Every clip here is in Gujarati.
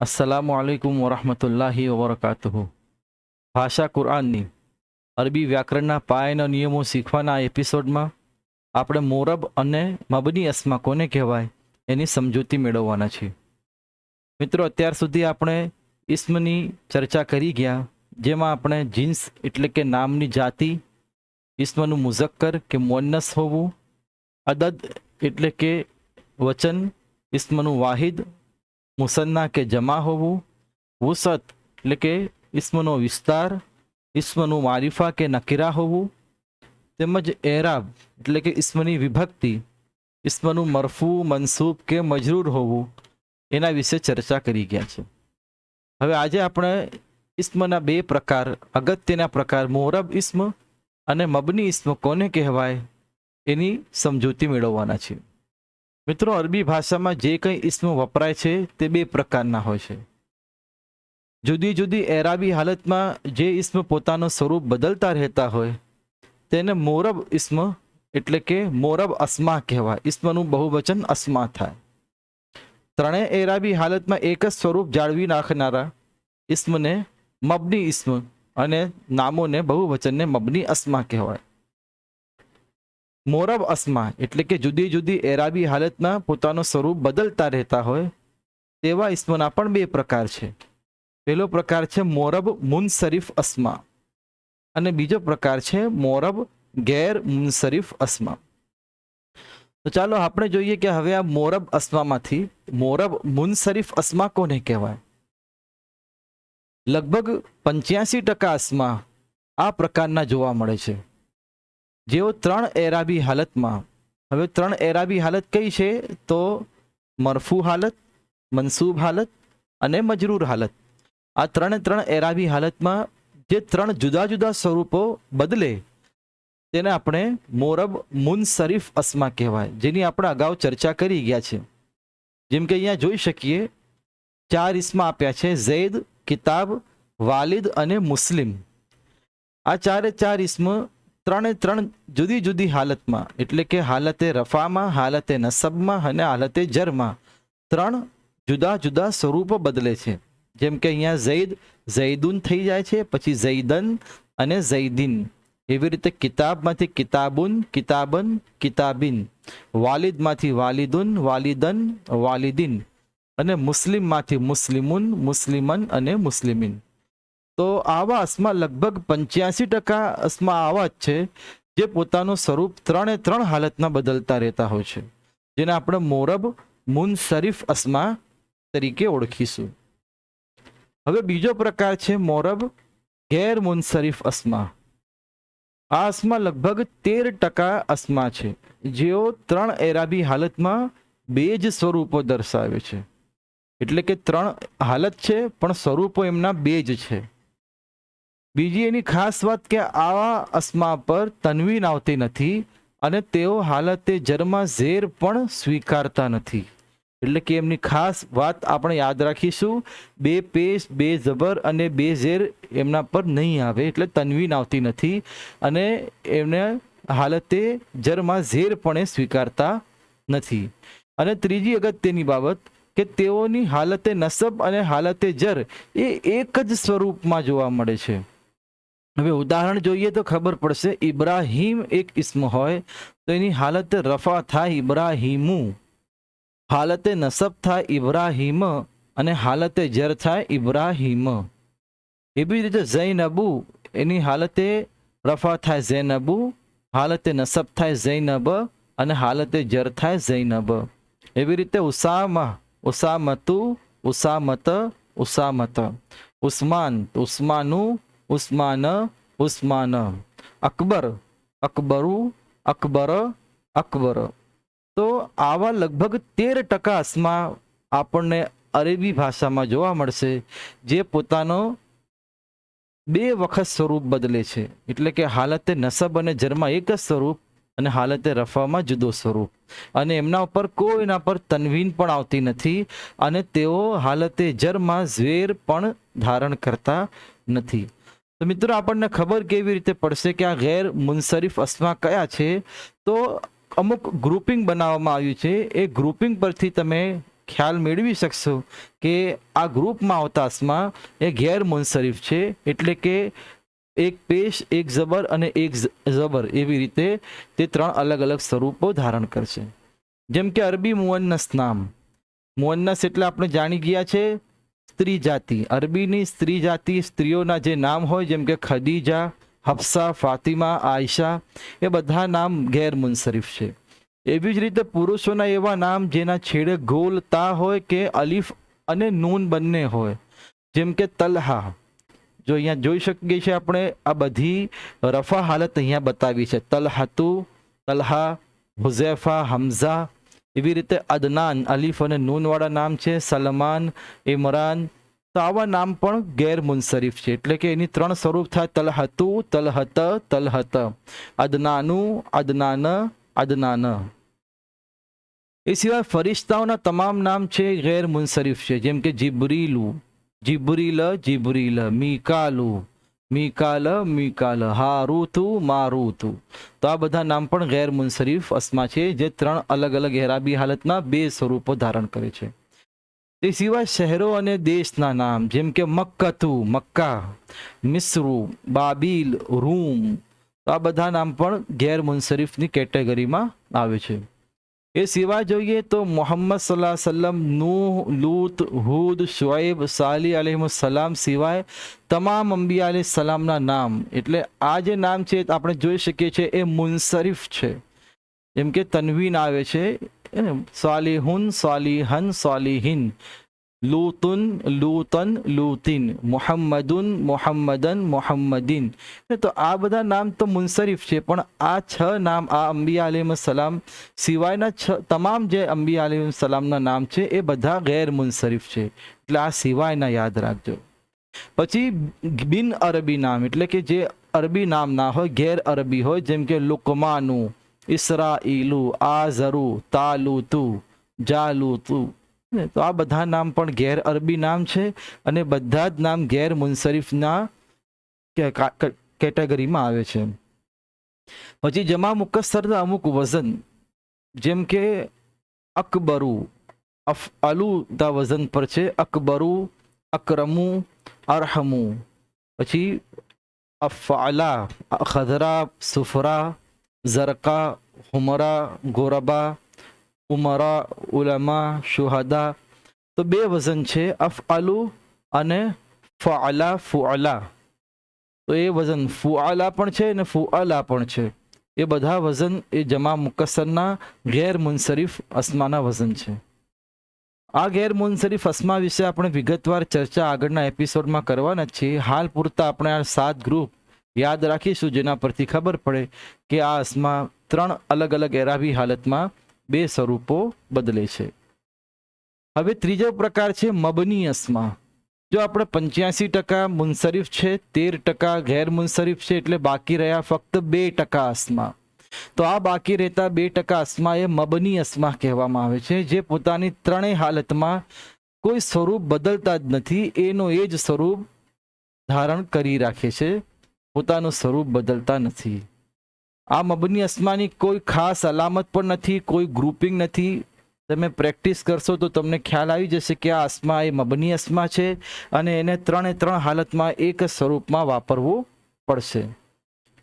અસલામુ અલૈકુમ વરહમતુલ્લાહી વબરકાતુહુ ભાષા કુરઆનની અરબી વ્યાકરણના પાયાના નિયમો શીખવાના આ એપિસોડમાં આપણે મોરબ અને મબની અસ્મા કોને કહેવાય એની સમજૂતી મેળવવાના છીએ મિત્રો, અત્યાર સુધી આપણે ઇસ્મની ચર્ચા કરી ગયા, જેમાં આપણે જીન્સ એટલે કે નામની જાતિ ઇસ્મનું મુઝક્કર કે મોન્નસ હોવું, અદદ એટલે કે વચન ઇસ્મનું વાહિદ મુસન્ના કે જમા હોવું, વુસત એટલે કે ઇસ્મનો વિસ્તાર ઇસ્મનું મારિફા કે નકીરા હોવું, તેમજ એરાબ એટલે કે ઇસ્મની વિભક્તિ ઇસ્મનું મરફુ, મનસૂબ કે મજરૂર હોવું, એના વિશે ચર્ચા કરી ગયા છે. હવે આજે આપણે ઇસ્મના બે પ્રકાર, અગત્યના પ્રકાર, મોરબ ઇસ્મ અને મબની ઇસ્મ કોને કહેવાય, એની સમજૂતી મેળવવાના છે મિત્રો, અરબી ભાષામાં જે કંઈ ઇસ્મ વપરાય છે, તે બે પ્રકારના હોય છે. જુદી જુદી એરાબી હાલતમાં જે ઇસ્મ પોતાનું સ્વરૂપ બદલતા રહેતા હોય, તેને મોરબ ઇસ્મ એટલે કે મોરબ અસ્મા કહેવાય. ઇસ્મનું બહુવચન અસ્મા થાય. ત્રણેય એરાબી હાલતમાં એક જ સ્વરૂપ જાળવી નાખનારા ઇસ્મને મબની ઇસ્મ અને નામોને બહુવચનને મબની અસ્મા કહેવાય. મોરબ અસ્મા, એટલે કે જુદી જુદી એરાબી હાલતમાં પોતાનું સ્વરૂપ બદલતા રહેતા હોય, તેવા ઇસ્મના પણ બે પ્રકાર છે. પહેલો પ્રકાર છે મોરબ મુનસરીફ અસ્મા અને બીજો પ્રકાર છે મોરબ ગેર મુનસરીફ અસ્મા. તો ચાલો આપણે જોઈએ કે હવે આ મોરબ અસ્મામાંથી, મોરબ મુનસરીફ અસ્મા કોને કહેવાય? લગભગ પંચ્યાસી ટકા અસ્મા આ પ્રકારના જોવા મળે છે. જેઓ ત્રણ એરાબી હાલતમાં. હવે ત્રણ એરાબી હાલત કઈ છે? તો મરફુ હાલત, મનસૂબ હાલત અને મજરૂર હાલત. આ ત્રણે ત્રણ એરાબી હાલતમાં જે ત્રણ જુદા જુદા સ્વરૂપો બદલે, તેને આપણે મોરબ મુનસરીફ અસ્મા કહેવાય, જેની આપણે અગાઉ ચર્ચા કરી ગયા છે. જેમ કે અહીંયા જોઈ શકીએ, ચાર ઇસ્મા આપ્યા છે, ઝૈદ, કિતાબ, વાલિદ અને મુસ્લિમ. આ ચારે ચાર ઇસ્મ ત્રણે ત્રણ જુદી જુદી હાલતમાં, એટલે કે હાલતે રફામાં, હાલતે નસબમાં અને હાલતે જરમાં, ત્રણ જુદા જુદા સ્વરૂપો બદલે છે. જેમ કે અહીંયા ઝૈદ, ઝૈદુન થઈ જાય છે, પછી ઝૈદન અને ઝૈદીન. એવી રીતે કિતાબમાંથી કિતાબુન, કિતાબન, કિતાબીન. વાલિદમાંથી વાલિદુન, વાલિદન, વાલિદીન. અને મુસ્લિમમાંથી મુસ્લિમુન, મુસ્લિમન અને મુસ્લિમિન. તો આવા અસ્મા લગભગ પંચ્યાસી ટકા અસ્મા આવા જ છે, જે પોતાનું સ્વરૂપ ત્રણે ત્રણ હાલતમાં બદલતા રહેતા હોય છે, જેને આપણે મોરબ મુનસરીફ અસ્મા તરીકે ઓળખીશું. હવે બીજો પ્રકાર છે મોરબ ગેર મુનસરીફ અસ્મા. આ અસમા લગભગ તેર ટકા અસ્મા છે, જેઓ ત્રણ એરાબી હાલતમાં બે જ સ્વરૂપો દર્શાવે છે. એટલે કે ત્રણ હાલત છે, પણ સ્વરૂપો એમના બે જ છે. બીજી એની ખાસ વાત કે આવા અસ્મા પર તનવીન આવતી નથી અને તેઓ હાલતે જરમાં ઝેર પણ સ્વીકારતા નથી. એટલે કે એમની ખાસ વાત આપણે યાદ રાખીશું, બે પેશ, બે જબર અને બે ઝેર એમના પર નહીં આવે એટલે તનવીન આવતી નથી અને એમને હાલતે જરમાં ઝેર પણ એ સ્વીકારતા નથી. અને ત્રીજી અગત્યની બાબત કે તેઓની હાલતે નસબ અને હાલતે જર એ એક જ સ્વરૂપમાં જોવા મળે છે. હવે ઉદાહરણ જોઈએ તો ખબર પડશે, ઇબ્રાહીમ એક ઇસ્મ હોય, તો એની હાલતે રફા થાય ઇબ્રાહીમુ. હાલતે નસબ થાય ઇબ્રાહીમ અને હાલતે જર થાય ઇબ્રાહીમ. એવી રીતે ઝૈનબુ, એની હાલતે રફા થાય ઝૈનબુ, હાલતે નસબ થાય ઝૈનબ અને હાલતે જર થાય ઝૈનબ. એવી રીતે ઉસામા, ઉસામતુ, ઉસામત ઉસામત. ઉસ્માન, ઉસ્માનુ ઉસ્માન ઉસ્માન. અકબર, અકબરુ, અકબર અકબર. તો આવા લગભગ તેર ટકા અસમાં આપણને અરેબી ભાષામાં જોવા મળશે, જે પોતાનો બે વખત સ્વરૂપ બદલે છે. એટલે કે હાલતે નસબ અને જરમાં એક જ સ્વરૂપ અને હાલતે રફામાં જુદો સ્વરૂપ. અને એમના ઉપર કોઈના પર તનવીન પણ આવતી નથી અને તેઓ હાલતે જરમાં ઝેર પણ ધારણ કરતા નથી. તો મિત્રો આપણને ખબર કેવી રીતે પડશે કે આ ગેર મુનસરીફ અસ્મા કયા છે? તો અમુક ગ્રુપિંગ બનાવવામાં આવ્યું છે. એ ગ્રુપિંગ પરથી તમે ખ્યાલ મેળવી શકશો કે આ ગ્રુપમાં આવતા અસ્મા એ ગેર મુનસરીફ છે. એટલે કે એક પેશ, એક જબર અને એક જબર એવી રીતે તે ત્રણ અલગ અલગ સ્વરૂપો ધારણ કરશે. જેમ કે અરબી મુવન્નસ નામ. મુવન્નસ એટલે આપણે જાણી ગયા છે સ્ત્રી જાતિ અરબીની સ્ત્રી જાતિ સ્ત્રીઓના જે નામ હોય, જેમ કે ખદીજા, હફસા, ફાતિમા, આયશા, એ બધા નામ ગેર મુનસરીફ છે. એવી જ રીતે પુરુષોના એવા નામ જેના છેડે ગોલ તા હોય કે અલીફ અને નૂન બંને હોય. જેમ કે તલહા. જો અહીંયા જોઈ શકીએ છીએ આપણે, આ બધી રફા હાલત અહીંયા બતાવી છે. તલહતુ, તલહા, હુઝેફા, હમઝા એવી રીતે અદનાન, અલીફ અને નૂનવાળા નામ છે, સલમાન ઇમરાન તો આવા નામ પણ ગેર મુનસરીફ છે. એટલે કે એની ત્રણ સ્વરૂપ થાય તલહતુ, તલહત તલહત. અદનાનુ, અદનાન અદનાન. એ સિવાય ફરિશ્તાઓના તમામ નામ છે ગેર મુનસરીફ છે. જેમ કે જીબરીલુ, જીબરીલ જીબરીલ, મીકાલુ. મીકાલ મીકાલ, હારુતુ, મારુતુ. તો આ બધા નામ પણ ગેર મુનસરીફ અસ્મા છે, જે ત્રણ અલગ અલગ હેરાબી હાલતના બે સ્વરૂપો ધારણ કરે છે. તે સિવાય શહેરો અને દેશના નામ, જેમ કે મક્કતુ, મક્કા, મિસ્રુ, બાબીલ, રૂમ. તો આ બધા નામ પણ ગેર મુનસરીફની કેટેગરીમાં આવે છે. એ સિવાય જોઈએ તો મોહમ્મદ સલાહ સલ્લમ નૂહ લૂત હુદ શુએબ સાલી અલીમ સલામ સિવાય તમામ અંબિયા અલી સલામના નામ. એટલે આ જે નામ છે આપણે જોઈ શકીએ છીએ એ મુનસરીફ છે. જેમ કે તનવીન આવે છે સાલિહુન, સાલિહન, સાલિહિન. લૂતુન લૂતન લૂતિન મુહમ્મદુન મુહમ્મદન મુહમ્મદીન તો આ બધા નામ તો મુનસરીફ છે, પણ આ છ નામ, આ અંબિયા અલીમ સલામ સિવાયના છ તમામ જે અંબિયા અલીમ સલામના નામ છે, એ બધા ગેર મુનસરીફ છે. એટલે આ સિવાયના યાદ રાખજો. પછી બિન અરબી નામ, એટલે કે જે અરબી નામ ના હોય, ગેર અરબી હોય, જેમ કે લુકમાનું, ઇસરાઈલુ, આઝરુ, તાલુતુ, જાલુતુ. તો આ બધા નામ પણ ગેર અરબી નામ છે અને બધા જ નામ ગેર મુનસરીફના કેટેગરીમાં આવે છે. પછી જમા મુકસ્સરના અમુક વઝન જેમ કે અકબરુ, અફ, અલુ દા વઝન પર છે, અકબરુ, અકરમુ, અરહમુ. પછી અફઆલા ખદરા સુફરા, ઝરકા, હુમરા, ગોરબા ઉમરા, ઉલમા, શુહદા. તો બે વઝન છે, અફઆલુ અને ફઅલા ફુઅલા તો એ વઝન ફુઆલા પણ છે અને ફુઅલા પણ છે. એ બધા વઝન એ જમા મુકસરના ગેર મુનસરીફ અસ્માના વઝન છે. આ ગેર મુનસરીફ અસ્મા વિશે આપણે વિગતવાર ચર્ચા આગળના એપિસોડમાં કરવાના છીએ. હાલ પૂરતા આપણે આ સાત ગ્રુપ યાદ રાખીશું, જેના પરથી ખબર પડે કે આ અસ્મા ત્રણ અલગ અલગ એરાબી હાલતમાં બે સ્વરૂપો બદલે છે. હવે ત્રીજો પ્રકાર છે મબની અસ્મા. જો આપણે પંચ્યાસી ટકા મુનસરીફ છે, તેર ટકા ગેર મુનસરીફ છે, એટલે બાકી રહ્યા ફક્ત બે ટકા અસ્મા. તો આ બાકી રહેતા બે ટકા અસ્મા એ મબની અસ્મા કહેવામાં આવે છે, જે પોતાની ત્રણેય હાલતમાં કોઈ સ્વરૂપ બદલતા જ નથી, એનો એ જ સ્વરૂપ ધારણ કરી રાખે છે, પોતાનું સ્વરૂપ બદલતા નથી. આ મબની અસ્માની કોઈ ખાસ અલામત પણ નથી, કોઈ ગ્રુપિંગ નથી. તમે પ્રેક્ટિસ કરશો તો તમને ખ્યાલ આવી જશે કે આ અસ્મા એ મબની અસ્મા છે અને એને ત્રણે ત્રણ હાલતમાં એક સ્વરૂપમાં વાપરવું પડશે.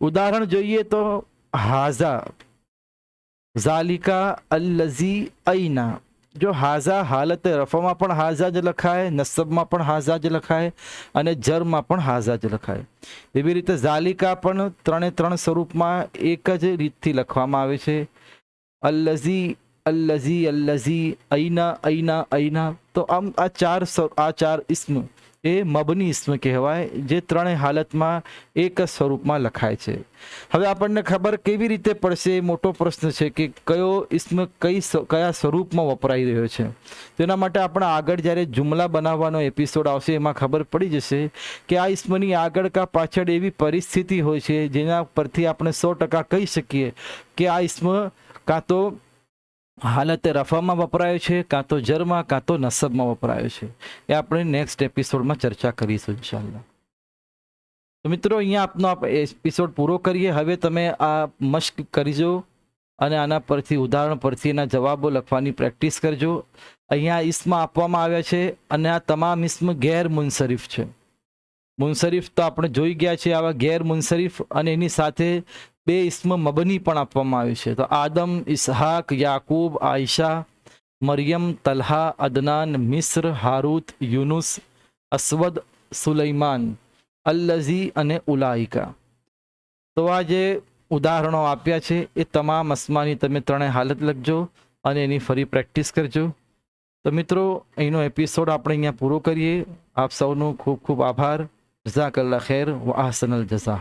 ઉદાહરણ જોઈએ તો હાઝા, ઝાલિકા અલ્લઝી ઐના જો હાઝા હાલત રફામાં પણ હાઝા જ લખાય, નસબમાં પણ હાઝા જ લખાય અને જરમાં પણ હાઝા જ લખાય. એવી રીતે ઝાલિકા પણ ત્રણે ત્રણ સ્વરૂપમાં એક જ રીતથી લખવામાં આવે છે. અલ્લઝી અલ્લઝી અલ્લઝી, અઈના અઈના અઈના. તો આમ આ ચાર આ ચાર ઇસ્મ એ મબની ઇસ્મ કહેવાય, જે ત્રણેય હાલતમાં એક જ સ્વરૂપમાં લખાય છે. હવે આપણને ખબર કેવી રીતે પડશે, એ મોટો પ્રશ્ન છે કે કયો ઇસ્મ કઈ કયા સ્વરૂપમાં વપરાઈ રહ્યો છે. તેના માટે આપણે આગળ જ્યારે જુમલા બનાવવાનો એપિસોડ આવશે, એમાં ખબર પડી જશે કે આ ઇસ્મની આગળ કા પાછળ એવી પરિસ્થિતિ હોય છે, જેના પરથી આપણે સો ટકા કહી શકીએ કે આ ઇસ્મ કાં તો હાલતે રફામાં વપરાયો છે, કાં તો જરમાં, કાં તો નસબમાં વપરાયો છે. એ આપણે નેક્સ્ટ એપિસોડમાં ચર્ચા કરીશું ઇન્શાલ્લા તો મિત્રો, અહીંયા આપનો આપ એપિસોડ પૂરો કરીએ. હવે તમે આ મશ્ક કરજો અને આના પરથી, ઉદાહરણ પરથી એના જવાબો લખવાની પ્રેક્ટિસ કરજો. અહીંયા ઇસ્મા આપવામાં આવ્યા છે અને આ તમામ ઇસ્મ ગેર મુનસરીફ છે. મુનસરીફ તો આપણે જોઈ ગયા છે આવા ગેર મુનસરીફ અને એની સાથે બે ઇસ્મ મબની પણ આપવામાં આવ્યું છે. તો આદમ ઇસ્હાક યાકૂબ, આયશા, મરિયમ, તલ્હા, અદનાન, મિસ્ર, હારૂત, યુનુસ, અસવદ, સુલૈમાન, અલ્લઝી અને ઉલાઈકા તો આ જે ઉદાહરણો આપ્યા છે, એ તમામ અસ્માની તમે ત્રણેય હાલત લખજો અને એની ફરી પ્રેક્ટિસ કરજો. તો મિત્રો, અહીંનો એપિસોડ આપણે અહીંયા પૂરો કરીએ. આપ સૌનો ખૂબ ખૂબ આભાર. જઝાકલ્લા ખેર. વ આહસનલ જઝા.